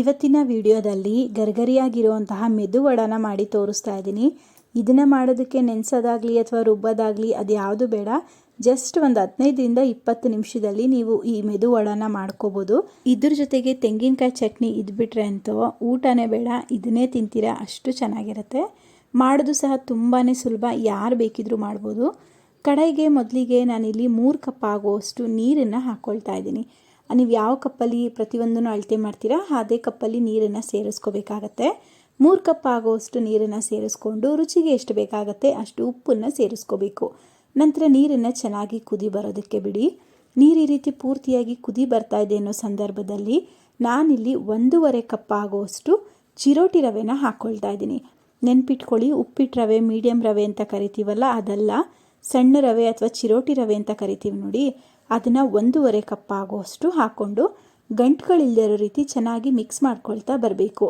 ಇವತ್ತಿನ ವಿಡಿಯೋದಲ್ಲಿ ಗರ್ಗರಿಯಾಗಿರುವಂತಹ ಮೆದು ವಡಾನ ಮಾಡಿ ತೋರಿಸ್ತಾ ಇದ್ದೀನಿ. ಇದನ್ನು ಮಾಡೋದಕ್ಕೆ ನೆನೆಸೋದಾಗಲಿ ಅಥವಾ ರುಬ್ಬೋದಾಗಲಿ ಅದು ಯಾವುದು ಬೇಡ. ಜಸ್ಟ್ ಒಂದು ಹದಿನೈದರಿಂದ ಇಪ್ಪತ್ತು ನಿಮಿಷದಲ್ಲಿ ನೀವು ಈ ಮೆದು ವಡಾನ ಮಾಡ್ಕೋಬೋದು. ಇದ್ರ ಜೊತೆಗೆ ತೆಂಗಿನಕಾಯಿ ಚಟ್ನಿ ಇದ್ಬಿಟ್ರೆ ಅಂತೂ ಊಟನೇ ಬೇಡ, ಇದನ್ನೇ ತಿಂತೀರಾ ಅಷ್ಟು ಚೆನ್ನಾಗಿರುತ್ತೆ. ಮಾಡೋದು ಸಹ ತುಂಬಾ ಸುಲಭ, ಯಾರು ಬೇಕಿದ್ರೂ ಮಾಡ್ಬೋದು. ಕಡಾಯಿಗೆ ಮೊದಲಿಗೆ ನಾನಿಲ್ಲಿ ಮೂರು ಕಪ್ ಆಗುವಷ್ಟು ನೀರನ್ನು ಹಾಕ್ಕೊಳ್ತಾ ಇದ್ದೀನಿ. ನೀವು ಯಾವ ಕಪ್ಪಲ್ಲಿ ಪ್ರತಿಯೊಂದನ್ನು ಅಳತೆ ಮಾಡ್ತೀರಾ, ಅದೇ ಕಪ್ಪಲ್ಲಿ ನೀರನ್ನು ಸೇರಿಸ್ಕೋಬೇಕಾಗತ್ತೆ. ಮೂರು ಕಪ್ ಆಗುವಷ್ಟು ನೀರನ್ನು ಸೇರಿಸ್ಕೊಂಡು ರುಚಿಗೆ ಎಷ್ಟು ಬೇಕಾಗತ್ತೆ ಅಷ್ಟು ಉಪ್ಪನ್ನು ಸೇರಿಸ್ಕೋಬೇಕು. ನಂತರ ನೀರನ್ನು ಚೆನ್ನಾಗಿ ಕುದಿ ಬರೋದಕ್ಕೆ ಬಿಡಿ. ನೀರು ಈ ರೀತಿ ಪೂರ್ತಿಯಾಗಿ ಕುದಿ ಬರ್ತಾ ಇದೆ ಅನ್ನೋ ಸಂದರ್ಭದಲ್ಲಿ ನಾನಿಲ್ಲಿ ಒಂದೂವರೆ ಕಪ್ ಆಗುವಷ್ಟು ಚಿರೋಟಿ ರವೆನ ಹಾಕ್ಕೊಳ್ತಾ ಇದ್ದೀನಿ. ನೆನ್ಪಿಟ್ಕೊಳ್ಳಿ ಉಪ್ಪಿಟ್ಟು ರವೆ ಮೀಡಿಯಮ್ ರವೆ ಅಂತ ಕರಿತೀವಲ್ಲ, ಅದಲ್ಲ. ಸಣ್ಣ ರವೆ ಅಥವಾ ಚಿರೋಟಿ ರವೆ ಅಂತ ಕರಿತೀವಿ ನೋಡಿ. ಅದನ್ನು ಒಂದೂವರೆ ಕಪ್ ಆಗೋಷ್ಟು ಹಾಕ್ಕೊಂಡು ಗಂಟುಗಳಿಲ್ಲದಿರೋ ರೀತಿ ಚೆನ್ನಾಗಿ ಮಿಕ್ಸ್ ಮಾಡ್ಕೊಳ್ತಾ ಬರಬೇಕು.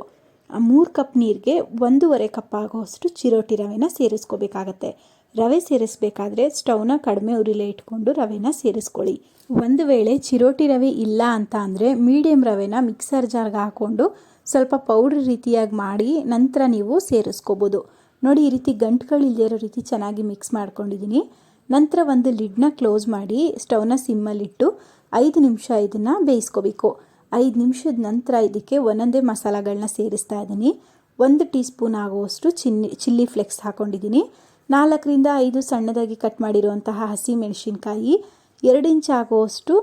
ಮೂರು ಕಪ್ ನೀರಿಗೆ ಒಂದೂವರೆ ಕಪ್ ಆಗೋಷ್ಟು ಚಿರೋಟಿ ರವೆನ ಸೇರಿಸ್ಕೋಬೇಕಾಗತ್ತೆ. ರವೆ ಸೇರಿಸ್ಬೇಕಾದ್ರೆ ಸ್ಟವ್ನ ಕಡಿಮೆ ಉರಿಲೆ ಇಟ್ಕೊಂಡು ರವೆನ ಸೇರಿಸ್ಕೊಳ್ಳಿ. ಒಂದು ವೇಳೆ ಚಿರೋಟಿ ರವೆ ಇಲ್ಲ ಅಂತ ಅಂದರೆ ಮೀಡಿಯಮ್ ರವೆನ ಮಿಕ್ಸರ್ ಜಾರ್ಗೆ ಹಾಕ್ಕೊಂಡು ಸ್ವಲ್ಪ ಪೌಡ್ರ್ ರೀತಿಯಾಗಿ ಮಾಡಿ ನಂತರ ನೀವು ಸೇರಿಸ್ಕೋಬೋದು. ನೋಡಿ ಈ ರೀತಿ ಗಂಟುಗಳಿಲ್ಲದಿರೋ ರೀತಿ ಚೆನ್ನಾಗಿ ಮಿಕ್ಸ್ ಮಾಡ್ಕೊಂಡಿದ್ದೀನಿ ನಂತರ ಒಂದು ಲಿಡ್ನ ಕ್ಲೋಸ್ ಮಾಡಿ ಸ್ಟವ್ನ ಸಿಮ್ಮಲ್ಲಿಟ್ಟು ಐದು ನಿಮಿಷ ಇದನ್ನು ಬೇಯಿಸ್ಕೋಬೇಕು. ಐದು ನಿಮಿಷದ ನಂತರ ಇದಕ್ಕೆ ಒಂದೊಂದೇ ಮಸಾಲಗಳನ್ನ ಸೇರಿಸ್ತಾ ಇದ್ದೀನಿ. ಒಂದು ಟೀ ಸ್ಪೂನ್ ಆಗುವಷ್ಟು ಚಿನ್ನಿ, ಚಿಲ್ಲಿ ಫ್ಲೆಕ್ಸ್ ಹಾಕ್ಕೊಂಡಿದ್ದೀನಿ ನಾಲ್ಕರಿಂದ ಐದು ಸಣ್ಣದಾಗಿ ಕಟ್ ಮಾಡಿರುವಂತಹ ಹಸಿ ಮೆಣಸಿನ್ಕಾಯಿ ಎರಡು ಇಂಚ್ ಆಗುವಷ್ಟು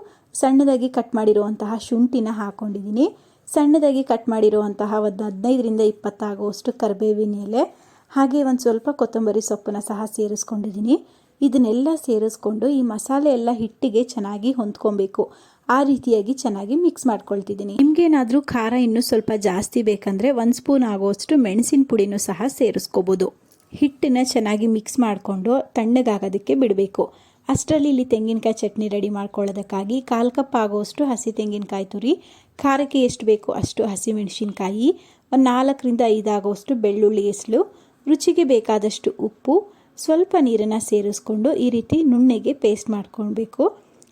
ಸಣ್ಣದಾಗಿ ಕಟ್ ಮಾಡಿರುವಂತಹ ಶುಂಠಿನ ಹಾಕ್ಕೊಂಡಿದ್ದೀನಿ ಸಣ್ಣದಾಗಿ ಕಟ್ ಮಾಡಿರುವಂತಹ ಒಂದು ಹದಿನೈದರಿಂದ ಇಪ್ಪತ್ತಾಗುವಷ್ಟು ಕರಿಬೇವಿನ ಎಲೆ, ಹಾಗೆ ಒಂದು ಸ್ವಲ್ಪ ಕೊತ್ತಂಬರಿ ಸೊಪ್ಪನ್ನು ಸಹ ಸೇರಿಸ್ಕೊಂಡಿದ್ದೀನಿ. ಇದನ್ನೆಲ್ಲ ಸೇರಿಸ್ಕೊಂಡು ಈ ಮಸಾಲೆ ಎಲ್ಲ ಹಿಟ್ಟಿಗೆ ಚೆನ್ನಾಗಿ ಹೊಂದ್ಕೊಬೇಕು. ಆ ರೀತಿಯಾಗಿ ಚೆನ್ನಾಗಿ ಮಿಕ್ಸ್ ಮಾಡ್ಕೊಳ್ತಿದ್ದೀನಿ. ನಿಮ್ಗೇನಾದರೂ ಖಾರ ಇನ್ನೂ ಸ್ವಲ್ಪ ಜಾಸ್ತಿ ಬೇಕಂದರೆ ಒಂದು ಸ್ಪೂನ್ ಆಗೋಷ್ಟು ಮೆಣಸಿನ ಪುಡಿನೂ ಸಹ ಸೇರಿಸ್ಕೋಬೋದು. ಹಿಟ್ಟನ್ನ ಚೆನ್ನಾಗಿ ಮಿಕ್ಸ್ ಮಾಡಿಕೊಂಡು ತಣ್ಣಗಾಗೋದಕ್ಕೆ ಬಿಡಬೇಕು. ಅಷ್ಟರಲ್ಲಿ ಇಲ್ಲಿ ತೆಂಗಿನಕಾಯಿ ಚಟ್ನಿ ರೆಡಿ ಮಾಡ್ಕೊಳ್ಳೋದಕ್ಕಾಗಿ ಕಾಲು ಕಪ್ ಆಗೋಷ್ಟು ಹಸಿ ತೆಂಗಿನಕಾಯಿ ತುರಿ, ಖಾರಕ್ಕೆ ಎಷ್ಟು ಬೇಕು ಅಷ್ಟು ಹಸಿ ಮೆಣಸಿನ್ಕಾಯಿ, ಒಂದು ನಾಲ್ಕರಿಂದ ಐದಾಗುವಷ್ಟು ಬೆಳ್ಳುಳ್ಳಿ ಎಸಳು ರುಚಿಗೆ ಬೇಕಾದಷ್ಟು ಉಪ್ಪು ಸ್ವಲ್ಪ ನೀರನ್ನು ಸೇರಿಸ್ಕೊಂಡು ಈ ರೀತಿ ನುಣ್ಣೆಗೆ ಪೇಸ್ಟ್ ಮಾಡ್ಕೊಳ್ಬೇಕು.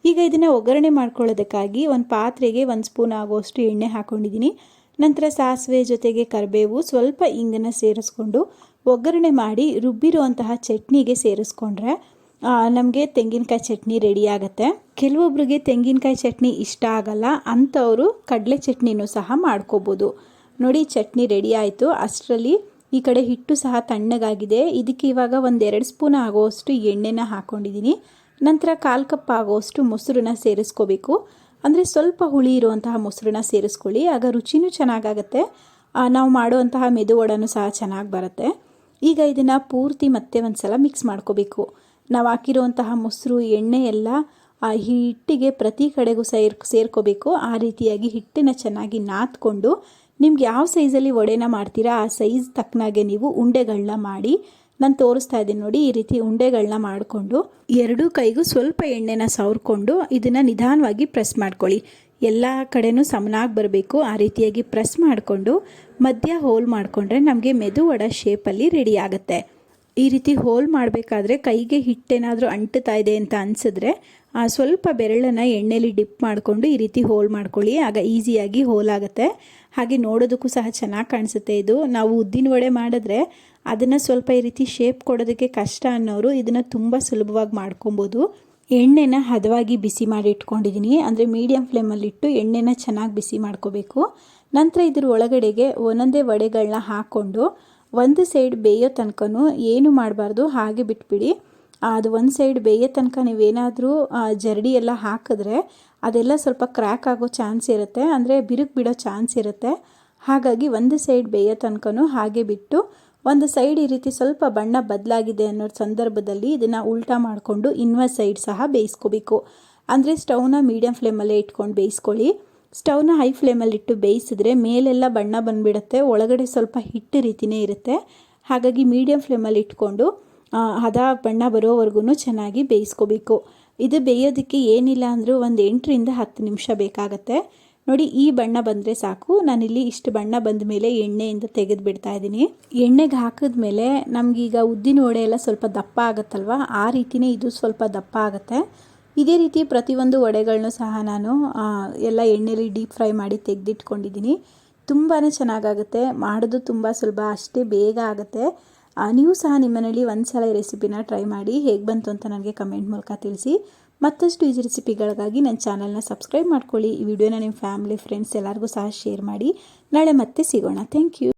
ಈಗ ಇದನ್ನು ಒಗ್ಗರಣೆ ಮಾಡ್ಕೊಳ್ಳೋದಕ್ಕಾಗಿ ಒಂದು ಪಾತ್ರೆಗೆ ಒಂದು ಸ್ಪೂನ್ ಆಗೋಷ್ಟು ಎಣ್ಣೆ ಹಾಕ್ಕೊಂಡಿದ್ದೀನಿ ನಂತರ ಸಾಸಿವೆ ಜೊತೆಗೆ ಕರಿಬೇವು ಸ್ವಲ್ಪ ಇಂಗನ್ನು ಸೇರಿಸ್ಕೊಂಡು ಒಗ್ಗರಣೆ ಮಾಡಿ ರುಬ್ಬಿರುವಂತಹ ಚಟ್ನಿಗೆ ಸೇರಿಸ್ಕೊಂಡ್ರೆ ನಮಗೆ ತೆಂಗಿನಕಾಯಿ ಚಟ್ನಿ ರೆಡಿ ಆಗುತ್ತೆ. ಕೆಲವೊಬ್ಬರಿಗೆ ತೆಂಗಿನಕಾಯಿ ಚಟ್ನಿ ಇಷ್ಟ ಆಗಲ್ಲ, ಅಂಥವರು ಕಡಲೆ ಚಟ್ನಿನೂ ಸಹ ಮಾಡ್ಕೋಬೋದು. ನೋಡಿ, ಚಟ್ನಿ ರೆಡಿ ಆಯಿತು. ಅಷ್ಟರಲ್ಲಿ ಈ ಕಡೆ ಹಿಟ್ಟು ಸಹ ತಣ್ಣಗಾಗಿದೆ. ಇದಕ್ಕೆ ಇವಾಗ ಒಂದು ಎರಡು ಸ್ಪೂನ್ ಆಗೋವಷ್ಟು ಎಣ್ಣೆನ ಹಾಕ್ಕೊಂಡಿದ್ದೀನಿ ನಂತರ ಕಾಲು ಕಪ್ ಆಗೋವಷ್ಟು ಮೊಸರನ್ನ ಸೇರಿಸ್ಕೋಬೇಕು. ಅಂದರೆ ಸ್ವಲ್ಪ ಹುಳಿ ಇರುವಂತಹ ಮೊಸರನ್ನ ಸೇರಿಸ್ಕೊಳ್ಳಿ. ಆಗ ರುಚಿನೂ ಚೆನ್ನಾಗಾಗತ್ತೆ. ನಾವು ಮಾಡುವಂತಹ ಮೆದು ವಡನೂ ಸಹ ಚೆನ್ನಾಗಿ ಬರುತ್ತೆ. ಈಗ ಇದನ್ನು ಪೂರ್ತಿ ಮತ್ತೆ ಒಂದು ಸಲ ಮಿಕ್ಸ್ ಮಾಡ್ಕೋಬೇಕು. ನಾವು ಹಾಕಿರುವಂತಹ ಮೊಸರು, ಎಣ್ಣೆ ಎಲ್ಲ ಆ ಹಿಟ್ಟಿಗೆ ಪ್ರತಿ ಕಡೆಗೂ ಸೇರ್, ಸೇರ್ಕೋಬೇಕು. ಆ ರೀತಿಯಾಗಿ ಹಿಟ್ಟನ್ನು ಚೆನ್ನಾಗಿ ನಾದ್ಕೊಂಡು ನಿಮ್ಗೆ ಯಾವ ಸೈಜಲ್ಲಿ ವಡೆನ ಮಾಡ್ತೀರಾ? ಆ ಸೈಜ್ ತಕ್ಕನಾಗೆ ನೀವು ಉಂಡೆಗಳನ್ನ ಮಾಡಿ, ನಾನು ತೋರಿಸ್ತಾ ಇದ್ದೀನಿ ನೋಡಿ, ಈ ರೀತಿ ಉಂಡೆಗಳನ್ನ ಮಾಡಿಕೊಂಡು, ಎರಡೂ ಕೈಗೂ ಸ್ವಲ್ಪ ಎಣ್ಣೆನ ಸವರ್ಕೊಂಡು ಇದನ್ನು ನಿಧಾನವಾಗಿ ಪ್ರೆಸ್ ಮಾಡ್ಕೊಳ್ಳಿ. ಎಲ್ಲ ಕಡೆನೂ ಸಮನಾಗಿ ಬರಬೇಕು. ಆ ರೀತಿಯಾಗಿ ಪ್ರೆಸ್ ಮಾಡಿಕೊಂಡು, ಮಧ್ಯ ಹೋಲ್ ಮಾಡಿಕೊಂಡ್ರೆ ನಮಗೆ ಮೆದು ವಡ ಶೇಪಲ್ಲಿ ರೆಡಿ ಆಗುತ್ತೆ. ಈ ರೀತಿ ಹೋಲ್ ಮಾಡಬೇಕಾದ್ರೆ ಕೈಗೆ ಹಿಟ್ಟೇನಾದರೂ ಅಂಟುತ್ತಾ ಇದೆ ಅಂತ ಅನಿಸಿದ್ರೆ, ಆ ಸ್ವಲ್ಪ ಬೆರಳನ್ನು ಎಣ್ಣೆಲಿ ಡಿಪ್ ಮಾಡಿಕೊಂಡು ಈ ರೀತಿ ಹೋಲ್ ಮಾಡ್ಕೊಳ್ಳಿ. ಆಗ ಈಸಿಯಾಗಿ ಹೋಲ್ ಆಗುತ್ತೆ. ಹಾಗೆ ನೋಡೋದಕ್ಕೂ ಸಹ ಚೆನ್ನಾಗಿ ಕಾಣಿಸುತ್ತೆ ಇದು. ನಾವು ಉದ್ದಿನ ವಡೆ ಮಾಡಿದ್ರೆ ಅದನ್ನು ಸ್ವಲ್ಪ ಈ ರೀತಿ ಶೇಪ್ ಕೊಡೋದಕ್ಕೆ ಕಷ್ಟ ಅನ್ನೋರು ಇದನ್ನು ತುಂಬ ಸುಲಭವಾಗಿ ಮಾಡ್ಕೊಬೋದು. ಎಣ್ಣೆನ ಹದವಾಗಿ ಬಿಸಿ ಮಾಡಿ ಇಟ್ಕೊಂಡಿದ್ದೀನಿ ಅಂದರೆ ಮೀಡಿಯಂ ಫ್ಲೇಮಲ್ಲಿಟ್ಟು ಎಣ್ಣೆನ ಚೆನ್ನಾಗಿ ಬಿಸಿ ಮಾಡ್ಕೋಬೇಕು. ನಂತರ ಇದ್ರ ಒಳಗಡೆಗೆ ಒಂದೊಂದೇ ವಡೆಗಳನ್ನ ಹಾಕ್ಕೊಂಡು ಒಂದು ಸೈಡ್ ಬೇಯೋ ತನಕನೂ ಏನು ಮಾಡಬಾರ್ದು, ಹಾಗೆ ಬಿಟ್ಬಿಡಿ. ಅದು ಒಂದು ಸೈಡ್ ಬೇಯೋ ತನಕ ನೀವೇನಾದರೂ ಜರಡಿ ಎಲ್ಲ ಹಾಕಿದ್ರೆ ಅದೆಲ್ಲ ಸ್ವಲ್ಪ ಕ್ರ್ಯಾಕ್ ಆಗೋ ಚಾನ್ಸ್ ಇರುತ್ತೆ, ಅಂದರೆ ಬಿರುಕು ಬಿಡೋ ಚಾನ್ಸ್ ಇರುತ್ತೆ. ಹಾಗಾಗಿ ಒಂದು ಸೈಡ್ ಬೇಯೋ ತನಕನೂ ಹಾಗೆ ಬಿಟ್ಟು, ಒಂದು ಸೈಡ್ ಈ ರೀತಿ ಸ್ವಲ್ಪ ಬಣ್ಣ ಬದಲಾಗಿದೆ ಅನ್ನೋ ಸಂದರ್ಭದಲ್ಲಿ ಇದನ್ನು ಉಲ್ಟಾ ಮಾಡಿಕೊಂಡು ಇನ್ನೊಂದು ಸೈಡ್ ಸಹ ಬೇಯಿಸ್ಕೋಬೇಕು. ಅಂದರೆ ಸ್ಟವ್ನ ಮೀಡಿಯಂ ಫ್ಲೇಮಲ್ಲೇ ಇಟ್ಕೊಂಡು ಬೇಯಿಸ್ಕೊಳ್ಳಿ. ಸ್ಟವ್ನ ಹೈ ಫ್ಲೇಮಲ್ಲಿಟ್ಟು ಬೇಯಿಸಿದ್ರೆ ಮೇಲೆಲ್ಲ ಬಣ್ಣ ಬಂದುಬಿಡುತ್ತೆ. ಒಳಗಡೆ ಸ್ವಲ್ಪ ಹಿಟ್ಟು ರೀತಿಯೇ ಇರುತ್ತೆ. ಹಾಗಾಗಿ ಮೀಡಿಯಮ್ ಫ್ಲೇಮಲ್ಲಿ ಇಟ್ಕೊಂಡು ಹದ ಬಣ್ಣ ಬರೋವರೆಗೂ ಚೆನ್ನಾಗಿ ಬೇಯಿಸ್ಕೋಬೇಕು. ಇದು ಬೇಯೋದಕ್ಕೆ ಏನಿಲ್ಲ ಅಂದರೂ ಒಂದು ಎಂಟರಿಂದ ಹತ್ತು ನಿಮಿಷ ಬೇಕಾಗತ್ತೆ. ನೋಡಿ, ಈ ಬಣ್ಣ ಬಂದರೆ ಸಾಕು. ನಾನಿಲ್ಲಿ ಇಷ್ಟು ಬಣ್ಣ ಬಂದ ಮೇಲೆ ಎಣ್ಣೆಯಿಂದ ತೆಗೆದು ಬಿಡ್ತಾ ಇದ್ದೀನಿ. ಎಣ್ಣೆಗೆ ಹಾಕಿದ ಮೇಲೆ ನಮಗೀಗ ಉದ್ದಿನ ವಡೆ ಎಲ್ಲ ಸ್ವಲ್ಪ ದಪ್ಪ ಆಗುತ್ತಲ್ವ? ಆ ರೀತಿಯೇ ಇದು ಸ್ವಲ್ಪ ದಪ್ಪ ಆಗುತ್ತೆ. ಇದೇ ರೀತಿ ಪ್ರತಿಯೊಂದು ವಡೆಗಳನ್ನೂ ಸಹ ನಾನು ಎಲ್ಲ ಎಣ್ಣೆಯಲ್ಲಿ ಡೀಪ್ ಫ್ರೈ ಮಾಡಿ ತೆಗೆದಿಟ್ಕೊಂಡಿದ್ದೀನಿ. ತುಂಬಾ ಚೆನ್ನಾಗಾಗುತ್ತೆ. ಮಾಡೋದು ತುಂಬ ಸುಲಭ, ಅಷ್ಟೇ ಬೇಗ ಆಗುತ್ತೆ. ನೀವು ಸಹ ನಿಮ್ಮ ಒಂದು ಸಲ ಈ ರೆಸಿಪಿನ ಟ್ರೈ ಮಾಡಿ, ಹೇಗೆ ಬಂತು ಅಂತ ನನಗೆ ಕಮೆಂಟ್ ಮೂಲಕ ತಿಳಿಸಿ. ಮತ್ತಷ್ಟು ಈಜಿ ರೆಸಿಪಿಗಳಿಗಾಗಿ ನನ್ನ ಚಾನಲ್ನ ಸಬ್ಸ್ಕ್ರೈಬ್ ಮಾಡ್ಕೊಳ್ಳಿ. ಈ ವಿಡಿಯೋನ ನಿಮ್ಮ ಫ್ಯಾಮಿಲಿ, ಫ್ರೆಂಡ್ಸ್ ಎಲ್ಲರಿಗೂ ಸಹ ಶೇರ್ ಮಾಡಿ. ನಾಳೆ ಮತ್ತೆ ಸಿಗೋಣ. Thank you.